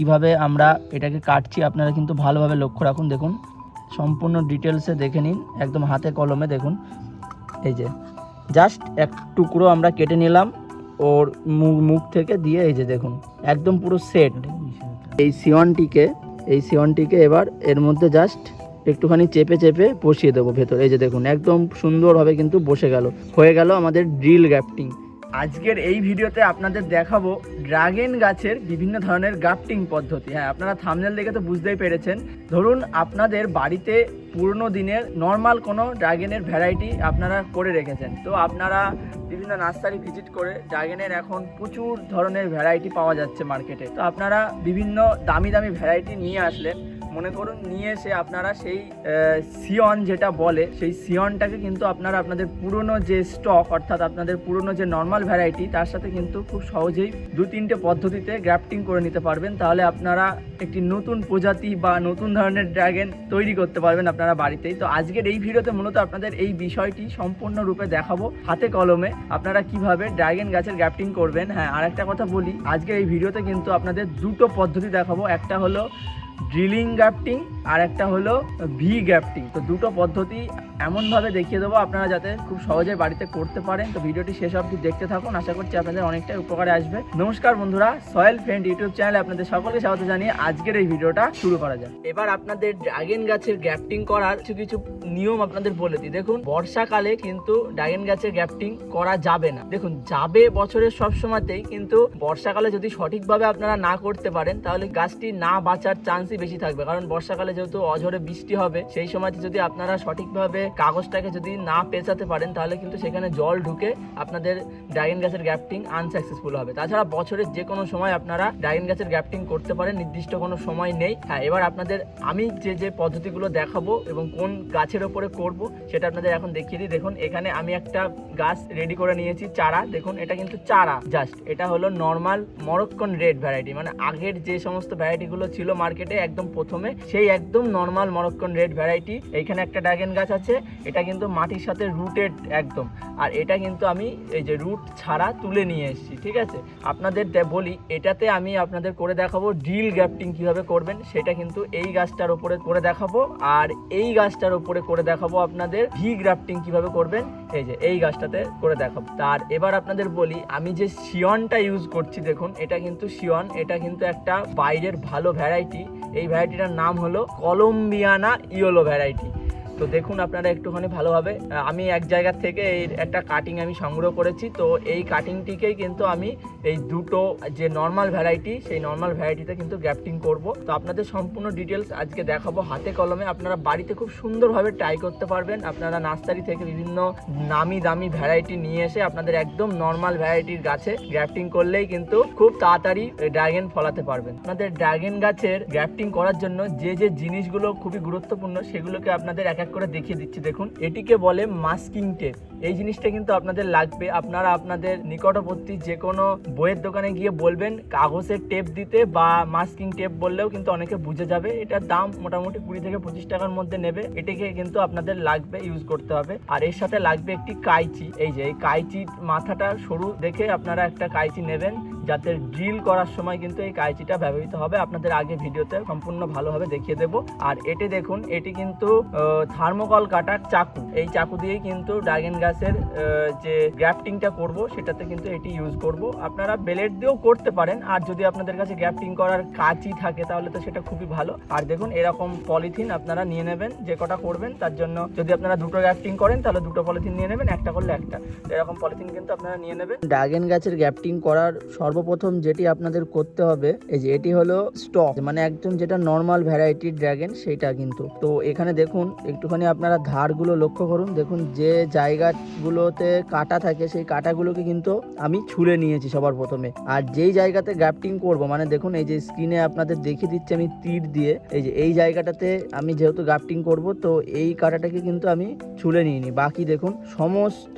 কীভাবে আমরা এটাকে কাটছি আপনারা কিন্তু ভালোভাবে লক্ষ্য রাখুন, দেখুন। সম্পূর্ণ ডিটেলসে দেখে নিন, একদম হাতে কলমে দেখুন। এই যে জাস্ট এক টুকরো আমরা কেটে নিলাম, ওর মুখ থেকে দিয়ে এই যে দেখুন, একদম পুরো সেট এই সিওয়ানটিকে এই সিওয়ানটিকে এবার এর মধ্যে জাস্ট একটুখানি চেপে চেপে বসিয়ে দেবো ভেতর। এই যে দেখুন, একদম সুন্দরভাবে কিন্তু বসে গেল। হয়ে গেল আমাদের ড্রিল গ্যাপটিং আজকের এই ভিডিওতে আপনাদের দেখাবো ড্রাগন গাছের বিভিন্ন ধরনের গ্রাফটিং পদ্ধতি। হ্যাঁ আপনারা থামনেল দেখে তো বুঝতেই পেরেছেন। ধরুন, আপনাদের বাড়িতে পুরনো দিনের নর্মাল কোনো ড্রাগনের ভ্যারাইটি আপনারা করে রেখেছেন। তো আপনারা বিভিন্ন নার্সারি ভিজিট করে ড্রাগনের এখন প্রচুর ধরনের ভ্যারাইটি পাওয়া যাচ্ছে মার্কেটে তো আপনারা বিভিন্ন দামি দামি ভ্যারাইটি নিয়ে আসলেন মনে করুন, নিয়ে এসে আপনারা সেই সিয়ন যেটা বলে, সেই সিয়নটাকে কিন্তু আপনারা আপনাদের পুরনো যে স্টক অর্থাৎ আপনাদের পুরনো যে নর্মাল ভ্যারাইটি তার সাথে কিন্তু খুব সহজেই দু তিনটে পদ্ধতিতে গ্রাফটিং করে নিতে পারবেন। তাহলে আপনারা একটি নতুন প্রজাতি বা নতুন ধরনের ড্রাগন তৈরি করতে পারবেন আপনারা বাড়িতেই। তো আজকের এই ভিডিওতে মূলত আপনাদের এই বিষয়টি সম্পূর্ণরূপে দেখাবো হাতে কলমে, আপনারা কীভাবে ড্রাগন গাছের গ্রাফটিং করবেন। হ্যাঁ আর একটা কথা বলি, আজকের এই ভিডিওতে কিন্তু আপনাদের দুটো পদ্ধতি দেখাবো। একটা হলো ড্রিলিং গ্যাপটিং আর একটা হলো ভি গ্যাপটিং তো দুটো পদ্ধতি এমনভাবে দেখিয়ে দেবো আপনারা যাতে খুব সহজে বাড়িতে করতে পারেন। তো ভিডিওটি শেষ অবধি দেখতে থাকুন। আশা করছি আপনাদের অনেকটাই উপকারে আসবে। নমস্কার বন্ধুরা সয়েল ফ্রেন্ড ইউটিউব চ্যানেলে আপনাদের সকলকে স্বাগত জানিয়ে আজকের এই ভিডিওটা শুরু করা যাক। এবার আপনাদের ড্রাগন গাছের গ্যাপটিং করার কিছু কিছু নিয়ম আপনাদের বলে দিই। দেখুন, বর্ষাকালে কিন্তু ড্রাগন গাছের গ্যাপটিং করা যাবে না। দেখুন, যাবে বছরের সব সময়তেই, কিন্তু বর্ষাকালে যদি সঠিকভাবে আপনারা না করতে পারেন, তাহলে গাছটি না বাঁচার চান্সই বেশি থাকবে। কারণ বর্ষাকালে যেহেতু অঝরে বৃষ্টি হবে, সেই সময়তে যদি আপনারা সঠিকভাবে কাগজটাকে যদি না পেঁচাতে পারেন, তাহলে কিন্তু সেখানে জল ঢুকে আপনাদের ড্রাগন গাছের গ্যাপটিং আনসাকসেসফুল হবে। তাছাড়া বছরের যে কোনো সময় আপনারা ড্রাগন গাছের গ্যাপটিং করতে পারেন, নির্দিষ্ট কোনো সময় নেই। হ্যাঁ এবার আপনাদের আমি যে যে পদ্ধতিগুলো দেখাবো এবং কোন গাছের ওপরে করব, সেটা আপনাদের এখন দেখিয়ে দিই। দেখুন, এখানে আমি একটা গাছ রেডি করে নিয়েছি, চারা। দেখুন, এটা কিন্তু চারা জাস্ট এটা হলো নর্মাল মরক্কন রেড ভ্যারাইটি মানে আগের যে সমস্ত ভ্যারাইটিগুলো ছিল মার্কেটে একদম প্রথমে। সেই একদম নর্মাল মরক্কন রেড ভ্যারাইটি এইখানে একটা ড্রাগন গাছ আছে। এটা কিন্তু মাটির সাথে রুটেড একদম। আর এটা কিন্তু আমি এই যে রুট ছাড়া তুলে নিয়ে এসেছি, ঠিক আছে? আপনাদের বলি, এটাতে আমি আপনাদের করে দেখাবো ড্রিল গ্যাপটিং কীভাবে করবেন। সেটা কিন্তু এই গাছটার উপরে করে দেখাবো। আর এই গাছটার উপরে করে দেখাবো আপনাদের ভি গ্রাফটিং কীভাবে করবেন। এই যে, এই গাছটাতে করে দেখাবো। তার এবার আপনাদের বলি, আমি যে শিয়নটা ইউজ করছি, দেখুন, এটা কিন্তু শিয়ন। এটা কিন্তু একটা বাইরের ভালো ভ্যারাইটি এই ভ্যারাইটিটার নাম হলো কলম্বিয়ানা ইয়েলো ভ্যারাইটি তো দেখুন আপনারা একটুখানি ভালোভাবে আমি এক জায়গার থেকে এই একটা কাটিং আমি সংগ্রহ করেছি, তো এই কাটিংটিকেই কিন্তু আমি এই দুটো যে নর্মাল ভ্যারাইটি সেই নর্মাল ভ্যারাইটিতে কিন্তু গ্যাপটিং করব। তো আপনাদের সম্পূর্ণ ডিটেলস আজকে দেখাবো হাতে কলমে, আপনারা বাড়িতে খুব সুন্দরভাবে ট্রাই করতে পারবেন। আপনারা নার্সারি থেকে বিভিন্ন নামি দামি ভ্যারাইটি নিয়ে এসে আপনাদের একদম নর্মাল ভ্যারাইটির গাছে গ্যাপটিং করলেই কিন্তু খুব তাড়াতাড়ি ড্রাগন ফলাতে পারবেন। আপনাদের ড্রাগন গাছের গ্যাপটিং করার জন্য যে যে জিনিসগুলো খুবই গুরুত্বপূর্ণ, সেগুলোকে আপনাদের এক এক করে দেখিয়ে দিচ্ছি। দেখুন এটিকে বলে মাস্কিং টেপ এই জিনিসটা কিন্তু আপনাদের লাগবে। আপনারা আপনাদের নিকটবর্তী যে কোনো বইয়ের দোকানে গিয়ে বলবেন, কাগজের টেপ দিতে বা মাস্কিং টেপ বললেও কিন্তু অনেকে বুঝে যাবে। এটার দাম মোটামুটি কুড়ি থেকে পঁচিশ টাকার মধ্যে নেবে। এটিকে কিন্তু আপনাদের লাগবে ইউজ করতে হবে। আর এর সাথে লাগবে একটি কাইচি। এই যে, এই কাইচির মাথাটা সরু দেখে আপনারা একটা কাইচি নেবেন, যাতে ড্রিল করার সময় কিন্তু এই কাইচিটা ব্যবহৃত হবে। আপনাদের আগে ভিডিওতে সম্পূর্ণ ভালোভাবে দেখিয়ে দেব। আর এটি দেখুন, এটি কিন্তু থার্মোকল কাটার চাকু। এই চাকু দিয়েই কিন্তু ড্রাগন গাছের আহ, যে গ্রাফটিংটা করব সেটাতে কিন্তু এটি ইউজ করব। আপনারা বেলেট দিয়েও করতে পারেন। আর যদি আপনাদের কাছে গ্রাফটিং করার কাঁচি থাকে তাহলে তো সেটা খুবই ভালো। আর দেখুন এরকম পলিথিন আপনারা নিয়ে নেবেন যে কটা করবেন তার জন্য যদি আপনারা দুটো গ্রাফটিং করেন তাহলে দুটো পলিথিন নিয়ে নেবেন একটা করলে একটা। এরকম পলিথিন কিন্তু আপনারা নিয়ে নেবেন। ড্রাগন গাছের গ্যাপটিং করার সর্বপ্রথম যেটি আপনাদের করতে হবে এই যে এটি হলো স্টক মানে একদম যেটা নর্মাল ভ্যারাইটির ড্রাগন সেটা কিন্তু। তো এখানে দেখুন একটুখানি আপনারা ধারগুলো লক্ষ্য করুন। দেখুন যে জায়গাগুলোতে কাটা থাকে, সেই কাটাগুলোকে কিন্তু আমি ছুলে নিয়েছি সবার প্রথমে। আর যেই জায়গাতে গ্যাপটিং করব মানে দেখুন এই যে স্ক্রিনে আপনাদের দেখিয়ে দিচ্ছি আমি তীর দিয়ে, এই যে এই জায়গাটাতে আমি যেহেতু গ্রাফটিং করব, তো এই কাটাটাকে কিন্তু আমি ছুলে নিইনি। বাকি দেখুন, সমস্ত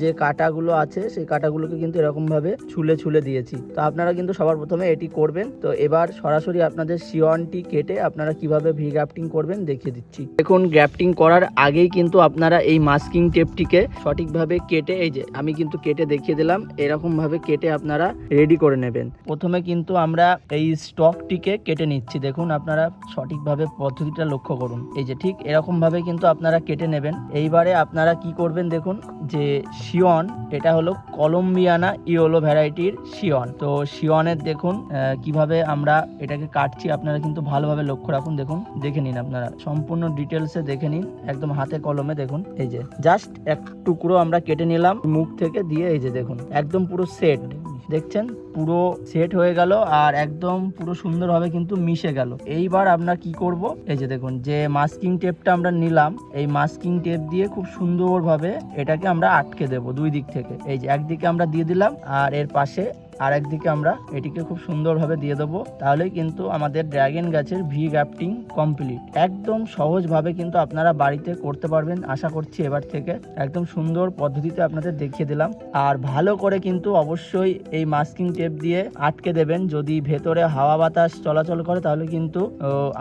যে কাটাগুলো আছে, সেই কাটাগুলোকে কিন্তু এরকমভাবে ছুলে ছুলে দিয়েছি। তো আপনারা কিন্তু সবার প্রথমে এটি করবেন। তো এবার সরাসরি আপনাদের শিওনটি কেটে আপনারা কীভাবে ভি গ্রাফটিং করবেন দেখিয়ে দিচ্ছি। দেখুন গ্রাফটিং করার আগেই কিন্তু আপনারা এই মাস্কিং টেপটিকে সঠিকভাবে কেটে, এই যে আমি কিন্তু কেটে দেখিয়ে দিলাম, এরকমভাবে কেটে আপনারা রেডি করে নেবেন। প্রথমে কিন্তু আমরা এই স্টকটিকে কেটে নিচ্ছি। দেখুন, আপনারা সঠিকভাবে পদ্ধতিটা লক্ষ্য করুন। এই যে ঠিক এরকমভাবে কিন্তু আপনারা কেটে নেবেন। এইবারে আপনারা কি করবেন দেখুন, যে শিওন, এটা হলো কলম্বিয়ানা ইয়োলো ভ্যারাইটির শিওন। তো শিওনের দেখুন কীভাবে আমরা এটাকে কাটছি, আপনারা কিন্তু ভালোভাবে লক্ষ্য রাখুন, দেখুন, দেখে নিন আপনারা। সম্পূর্ণ ডিটেলসে দেখে নিন, একদম হাতে কলমে দেখুন, এই যে। জাস্ট এক টুকরো আমরা কেটে নিলাম, মুখ থেকে দিয়ে, এই যে দেখুন, একদম পুরো সেট। দেখছেন? পুরো সেট হয়ে গেল আর একদম পুরো সুন্দরভাবে কিন্তু মিশে গেল। এইবার আপনার কি করব? এই যে দেখুন, যে মাস্কিং টেপটা আমরা নিলাম, এই মাস্কিং টেপ দিয়ে খুব সুন্দরভাবে এটাকে আমরা আটকে দেব দুই দিক থেকে। এই যে একদিকে আমরা দিয়ে দিলাম আর এর পাশে আর একদিকে আমরা এটিকে খুব সুন্দরভাবে দিয়ে দেবো। তাহলেই কিন্তু আমাদের ড্র্যাগন গাছের ভি গ্রাফটিং কমপ্লিট। একদম সহজভাবে কিন্তু আপনারা বাড়িতে করতে পারবেন। আশা করছি এবার থেকে একদম সুন্দর পদ্ধতিতে আপনাদের দেখিয়ে দিলাম। আর ভালো করে কিন্তু অবশ্যই এই মাস্কিং টেপ দিয়ে আটকে দেবেন। যদি ভেতরে হাওয়া বাতাস চলাচল করে তাহলে কিন্তু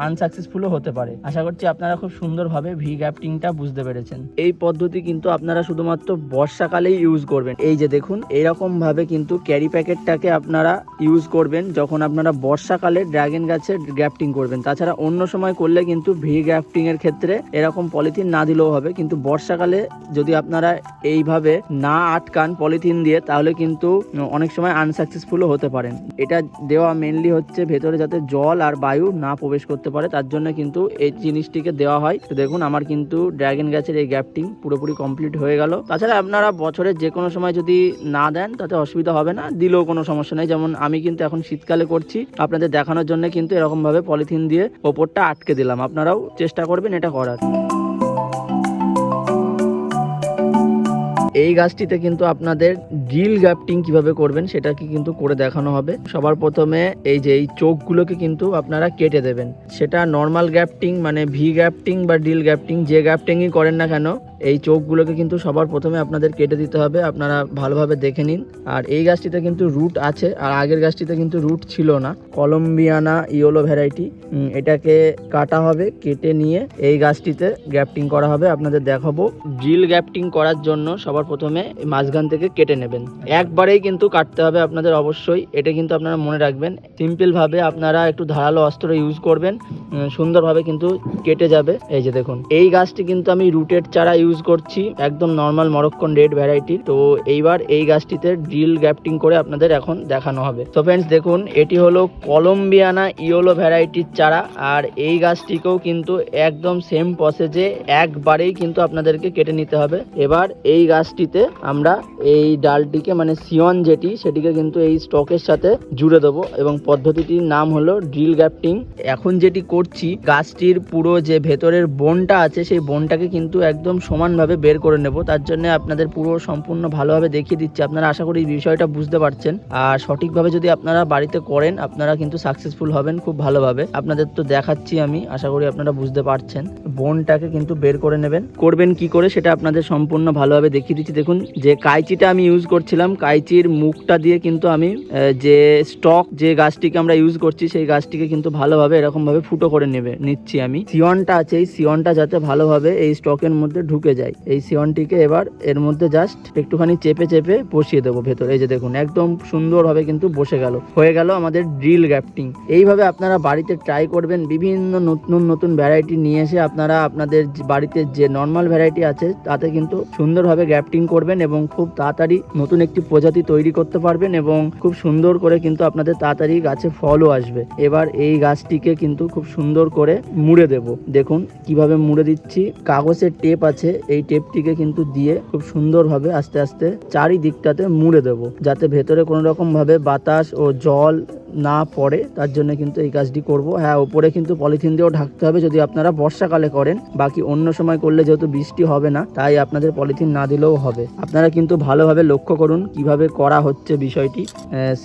আনসাকসেসফুলও হতে পারে। আশা করছি আপনারা খুব সুন্দরভাবে ভি গ্রাফটিংটা বুঝতে পেরেছেন। এই পদ্ধতি কিন্তু আপনারা শুধুমাত্র বর্ষাকালেই ইউজ করবেন। এই যে দেখুন এরকম ভাবে কিন্তু ক্যারি প্যাকেটটাকে আপনারা ইউজ করবেন যখন আপনারা বর্ষাকালে ড্রাগন গাছের গ্রাফটিং করবেন। তাছাড়া অন্য সময় করলে কিন্তু ভি গ্রাফটিং এর ক্ষেত্রে এরকম পলিথিন না দিলেও হবে। কিন্তু বর্ষাকালে যদি আপনারা এইভাবে না আটকান পলিথিন দিয়ে, তাহলে কিন্তু অনেক সময় আনসাকসেসফুলও হতে পারেন। এটা দেওয়া মেনলি হচ্ছে ভেতরে যাতে জল আর বায়ু না প্রবেশ করতে পারে। তার জন্য কিন্তু এই জিনিসটিকে দেওয়া হয়। তো দেখুন, আমার কিন্তু ড্রাগন গাছের এই গ্যাপটিং পুরোপুরি কমপ্লিট হয়ে গেল। তাছাড়া আপনারা বছরের যে কোনো সময় যদি না দেন, তাতে অসুবিধা হবে না। দিলেও কোনো সমস্যা নেই। যেমন আমি কিন্তু এখন শীতকালে করছি। আপনাদের দেখানোর জন্য কিন্তু এরকমভাবে পলিথিন দিয়ে ওপরটা আটকে দিলাম। আপনারাও চেষ্টা করবেন এটা করার। এই গাছটিতে কিন্তু আপনাদের ড্রিল গ্রাফটিং কীভাবে করবেন সেটাকে কিন্তু করে দেখানো হবে। সবার প্রথমে এই যে এই চোখগুলোকে কিন্তু আপনারা কেটে দেবেন। সেটা নর্মাল গ্রাফটিং মানে ভি গ্রাফটিং বা ড্রিল গ্রাফটিং যে গ্রাফটিংই করেন না কেন, এই চোখগুলোকে কিন্তু সবার প্রথমে আপনাদের কেটে দিতে হবে। আপনারা ভালোভাবে দেখে নিন। আর এই গাছটিতে কিন্তু রুট আছে, আর আগের গাছটিতে কিন্তু রুট ছিল না। কলম্বিয়ানা ইয়োলো ভ্যারাইটি এটাকে কাটা হবে, কেটে নিয়ে এই গাছটিতে গ্রাফটিং করা হবে। আপনাদের দেখাবো। ড্রিল গ্রাফটিং করার জন্য সবার প্রথমে মাঝখান থেকে কেটে নেবেন। একবারেই কিন্তু কাটতে হবে আপনাদের অবশ্যই, এটা কিন্তু আপনারা মনে রাখবেন। সিম্পল ভাবে আপনারা একটু ধারালো অস্ত্র ইউজ করবেন সুন্দরভাবে কিন্তু কেটে যাবে। এই যে দেখুন, এই গাছটি কিন্তু আমি রুটেড চারা ইউজ করছি, একদম নর্মাল মরক্কন রেড ভ্যারাইটি তো এইবার এই গাছটিতে ড্রিল গ্রাফটিং করে আপনাদের এখন দেখানো হবে। তো ফ্রেন্ডস দেখুন, এটি হলো কলম্বিয়ানা ইয়োলো ভ্যারাইটির চারা, আর এই গাছটিকেও কিন্তু একদম সেম প্রসেসে একবারেই কিন্তু আপনাদেরকে কেটে নিতে হবে। এবার এই গাছটিতে আমরা এই ডালটিকে মানে সিয়ন যেটি, সেটিকে কিন্তু এই স্টকের সাথে জুড়ে দেবো এবং পদ্ধতিটির নাম হলো ড্রিল গ্রাফটিং এখন যেটি করছি, গাছটির পুরো যে ভেতরের বনটা আছে, সেই বনটাকে কিন্তু একদম সমানভাবে বের করে নেব। তার জন্য আপনাদের পুরো সম্পূর্ণ ভালোভাবে দেখিয়ে দিচ্ছি। আপনারা আশা করি বিষয়টা বুঝতে পারছেন। আর সঠিকভাবে যদি আপনারা বাড়িতে করেন, আপনারা কিন্তু সাকসেসফুল হবেন খুব ভালোভাবে। আপনাদের তো দেখাচ্ছি আমি, আশা করি আপনারা বুঝতে পারছেন। বনটাকে কিন্তু বের করে নেবেন। করবেন কি করে, সেটা আপনাদের সম্পূর্ণ ভালোভাবে দেখিয়ে দিচ্ছি। দেখুন, যে কাইচিটা আমি ইউজ করছিলাম, কাইচির মুখটা দিয়ে কিন্তু আমি যে স্টক যে গাছটিকে আমরা ইউজ করছি, সেই গাছটিকে কিন্তু ভালোভাবে এরকম ভাবে ফুটো করে নেবে, নিচ্ছি আমি। সিয়নটা আছে, এই সিয়নটা যাতে ভালোভাবে এই স্টকের মধ্যে ঢুকে যায়। এই সিয়নটিকে এবার এর মধ্যে জাস্ট একটুখানি চেপে চেপে বসিয়ে দেবো ভেতরে। এই যে দেখুন, একদম সুন্দরভাবে কিন্তু বসে গেল। হয়ে গেল আমাদের ড্রিল গ্রাফটিং এইভাবে আপনারা বাড়িতে ট্রাই করবেন, বিভিন্ন নতুন নতুন ভ্যারাইটি নিয়ে এসে আপনারা আপনাদের বাড়িতে যে নর্মাল ভ্যারাইটি আছে, তাতে কিন্তু সুন্দরভাবে গ্রাফটিং করবেন এবং খুব তাড়াতাড়ি নতুন একটি প্রজাতি তৈরি করতে পারবেন এবং খুব সুন্দর করে কিন্তু আপনাদের তাড়াতাড়ি গাছে ফলও আসবে। এবার এই গাছটিকে কিন্তু খুব সুন্দর করে মুড়ে দেব। দেখুন কীভাবে মুড়ে দিচ্ছি। কাগজের টেপ আছে। এই টেপটিকে কিন্তু দিয়ে খুব সুন্দরভাবে আস্তে আস্তে চারিদিকটাতে মুড়ে দেব। যাতে ভেতরে কোনো রকম ভাবে বাতাস ও জল না পড়ে, তার জন্য কিন্তু এই কাজটি করব। হ্যাঁ ওপরে কিন্তু পলিথিন দিয়েও ঢাকতে হবে। যদি আপনারা বর্ষাকালে করেন, বাকি অন্য সময় করলে যেহেতু বৃষ্টি হবে না, তাই আপনাদের পলিথিন না দিলেও হবে। আপনারা কিন্তু ভালোভাবে লক্ষ্য করুন কীভাবে করা হচ্ছে বিষয়টি।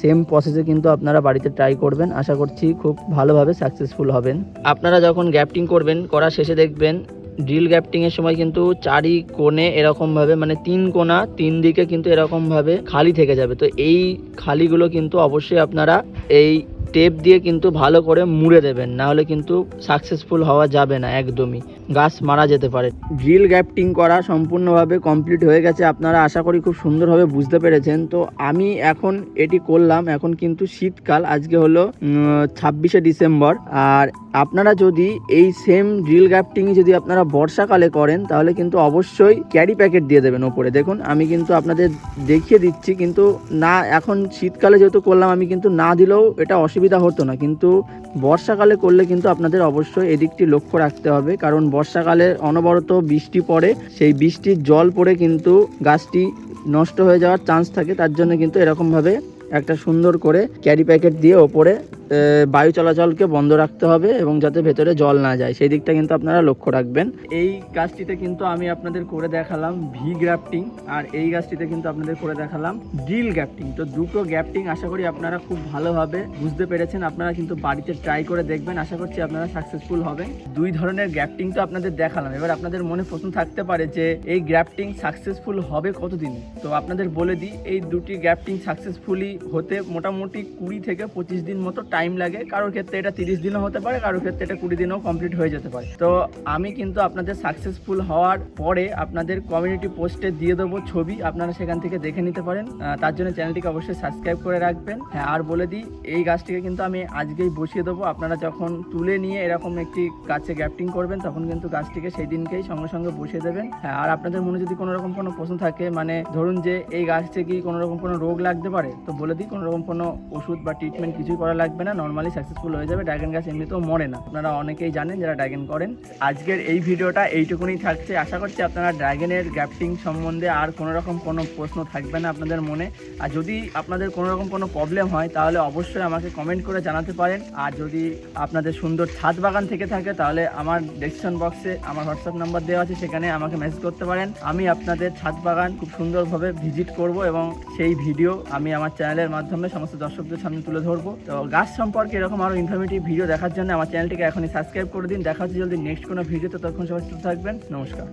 সেম প্রসেসে কিন্তু আপনারা বাড়িতে ট্রাই করবেন। আশা করছি খুব ভালোভাবে সাকসেসফুল হবেন। আপনারা যখন গ্যাপটিং করবেন, করা শেষে দেখবেন ড্রিল গ্যাপটিং এর সময় কিন্তু চারি কোণে এরকম ভাবে মানে তিন কোণা, তিন দিকে কিন্তু এরকমভাবে খালি থেকে যাবে। তো এই খালিগুলো কিন্তু অবশ্যই আপনারা এই টেপ দিয়ে কিন্তু ভালো করে মুড়ে দেবেন না হলে কিন্তু সাকসেসফুল হওয়া যাবে না একদমই। গাছ মারা যেতে পারে। ড্রিল গ্যাপটিং করা সম্পূর্ণভাবে কমপ্লিট হয়ে গেছে। আপনারা আশা করি খুব সুন্দরভাবে বুঝতে পেরেছেন। তো আমি এখন এটি করলাম। এখন কিন্তু শীতকাল, আজকে হলো ছাব্বিশে ডিসেম্বর। আর আপনারা যদি এই সেম ড্রিল গ্যাপটিং যদি আপনারা বর্ষাকালে করেন, তাহলে কিন্তু অবশ্যই ক্যারি প্যাকেট দিয়ে দেবেন ওপরে। দেখুন, আমি কিন্তু আপনাদের দেখিয়ে দিচ্ছি, কিন্তু না, এখন শীতকালে যেহেতু করলাম, আমি কিন্তু না দিলেও এটা অসুবিধা হতো না। কিন্তু বর্ষাকালে করলে কিন্তু আপনাদের অবশ্যই এদিকটি লক্ষ্য রাখতে হবে, কারণ বর্ষাকালে অনবরত বৃষ্টি পড়ে, সেই বৃষ্টির জল পড়ে কিন্তু গাছটি নষ্ট হয়ে যাওয়ার চান্স থাকে, তার জন্য কিন্তু এরকমভাবে একটা সুন্দর করে ক্যারি প্যাকেট দিয়ে ওপরে বায়ু চলাচলকে বন্ধ রাখতে হবে এবং যাতে ভেতরে জল না যায়। সেই দিকটা কিন্তু আপনারা লক্ষ্য রাখবেন। এই গাছটিতে কিন্তু আমি আপনাদের করে দেখালাম ভি গ্রাফটিং আর এই গাছটিতে কিন্তু আপনাদের করে দেখালাম ড্রিল গ্যাপটিং তো দুটো গ্যাপটিং আশা করি আপনারা খুব ভালোভাবে বুঝতে পেরেছেন। আপনারা কিন্তু বাড়িতে ট্রাই করে দেখবেন। আশা করছি আপনারা সাকসেসফুল হবেন। দুই ধরনের গ্যাপটিং তো আপনাদের দেখালাম। এবার আপনাদের মনে প্রশ্ন থাকতে পারে যে, এই গ্যাপটিং সাকসেসফুল হবে কতদিনে? তো আপনাদের বলে দিই, এই দুটি গ্যাপটিং সাকসেসফুলি হতে মোটামুটি কুড়ি থেকে পঁচিশ দিন মতো টাইম লাগে। কারোর ক্ষেত্রে এটা তিরিশ দিনও হতে পারে, কারোর ক্ষেত্রে এটা কুড়ি দিনেও কমপ্লিট হয়ে যেতে পারে। তো আমি কিন্তু আপনাদের সাকসেসফুল হওয়ার পরে আপনাদের কমিউনিটি পোস্টে দিয়ে দেবো ছবি, আপনারা সেখান থেকে দেখে নিতে পারেন। তার জন্য চ্যানেলটিকে অবশ্যই সাবস্ক্রাইব করে রাখবেন। হ্যাঁ আর বলে দিই, এই গাছটিকে কিন্তু আমি আজকেই বসিয়ে দেবো। আপনারা যখন তুলে নিয়ে এরকম একটি গাছে গ্যাপটিং করবেন, তখন কিন্তু গাছটিকে সেই দিনকেই সঙ্গে সঙ্গে বসিয়ে দেবেন। হ্যাঁ আর আপনাদের মনে যদি কোনো রকম কোনো প্রশ্ন থাকে মানে ধরুন যে এই গাছটি কি কোনো রকম কোনো রোগ লাগতে পারে, তো বলে দিই কোনো রকম কোনো ওষুধ বা ট্রিটমেন্ট কিছুই করা লাগবে না নর্মালি সাকসেসফুল হয়ে যাবে ড্রাগন গাছ এমনিতেও মরে না। আপনারা অনেকেই জানেন যারা ড্রাগন করেন। আজকের এই ভিডিওটা এইটুকুনি থাকছে। আশা করছি আপনারা ড্রাগনের গ্যাপটিং সম্বন্ধে আর কোনো রকম কোনো প্রশ্ন থাকবে না আপনাদের মনে। আর যদি আপনাদের কোনো রকম কোনো প্রবলেম হয়, তাহলে অবশ্যই আমাকে কমেন্ট করে জানাতে পারেন। আর যদি আপনাদের সুন্দর ছাদ বাগান থেকে থাকে, তাহলে আমার ডেসক্রিপশন বক্সে আমার হোয়াটসঅ্যাপ নাম্বার দেওয়া আছে, সেখানে আমাকে মেসেজ করতে পারেন। আমি আপনাদের ছাদ বাগান খুব সুন্দরভাবে ভিজিট করব এবং সেই ভিডিও আমি আমার চ্যানেলের মাধ্যমে সমস্ত দর্শকদের সামনে তুলে ধরবো। তো গাছ সম্পর্কে এরকম আরও ইনফরমেটিভ ভিডিও দেখার জন্য আমার চ্যানেলটিকে এখনই সাবস্ক্রাইব করে দিন। দেখা হচ্ছে নেক্সট কোনো ভিডিওতে তখন সবাই থাকবেন। নমস্কার।